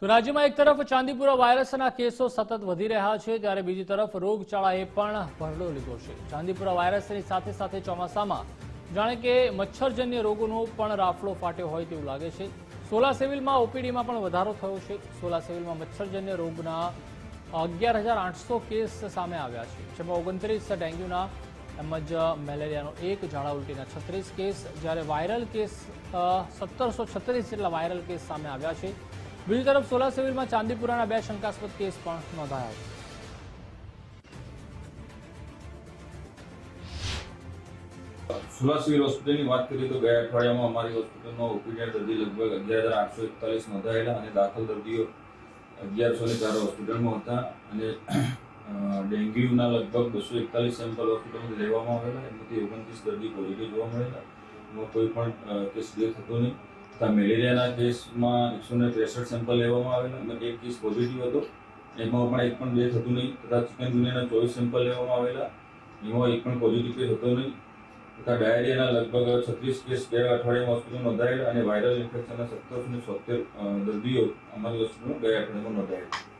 તો રાજ્યમાં એક તરફ ચાંદીપુરા વાયરસના કેસો સતત વધી રહ્યા છે, ત્યારે બીજી તરફ રોગચાળાએ પણ ભરડો લીધો છે. ચાંદીપુરા વાયરસની સાથે સાથે ચોમાસામાં જાણે કે મચ્છરજન્ય રોગોનો પણ રાફડો ફાટ્યો હોય તેવું લાગે છે. સોલા સિવિલમાં ઓપીડીમાં પણ વધારો થયો છે. સોલા સિવિલમાં મચ્છરજન્ય રોગના અગિયાર હજાર આઠસો કેસ સામે આવ્યા છે. જેમાં ઓગણત્રીસ ડેન્ગ્યુના તેમજ મેલેરિયાનો એક, ઝાડા ઉલટીના છત્રીસ કેસ, જ્યારે વાયરલ કેસ સત્તરસો છત્રીસ જેટલા વાયરલ કેસ સામે આવ્યા છે. બીજી તરફ સોલા સિવિલમાં ચાંદીપુરાના બે શંકાસ્પદ કેસ પણ નોંધાયા છે. સુલા સિવિલ હોસ્પિટલની વાત કરીએ તો ગયા અઠવાડિયામાં અમારી હોસ્પિટલમાં ઓપીડી દર્દી લગભગ અગિયાર હજાર આઠસો એકતાલીસ નોંધાયેલા અને દાખલ દર્દીઓ અગિયારસો ને ચાર હોસ્પિટલમાં હતા અને ડેન્ગ્યુના લગભગ બસો એકતાલીસ સેમ્પલ હોસ્પિટલમાંથી લેવામાં આવેલા, એમાંથી ઓગણત્રીસ દર્દી પોઝિટિવ જોવા મળેલા. એમાં કોઈ પણ કેસ ક્લિયર થતો નહીં. મેલેરિયાના કેસમાં એકસો ને ત્રેસઠ સેમ્પલ લેવામાં આવેલા અને એક કેસ પોઝિટિવ હતો. એમાં પણ એક પણ બે થતું નહીં, તથા ચિકનગુનિયાના ચોવીસ સેમ્પલ લેવામાં આવેલા. એમાં એક પણ પોઝિટિવ કેસ હતો નહીં. તથા ડાયરિયાના લગભગ છત્રીસ કેસ ગયા અઠવાડિયામાં હોસ્પિટલ નોંધાયેલા અને વાયરલ ઇન્ફેક્શનના સત્તરસો ને છોતેર દર્દીઓ અમારી હોસ્પિટલમાં ગયા અઠવાડિયામાં નોંધાયેલા.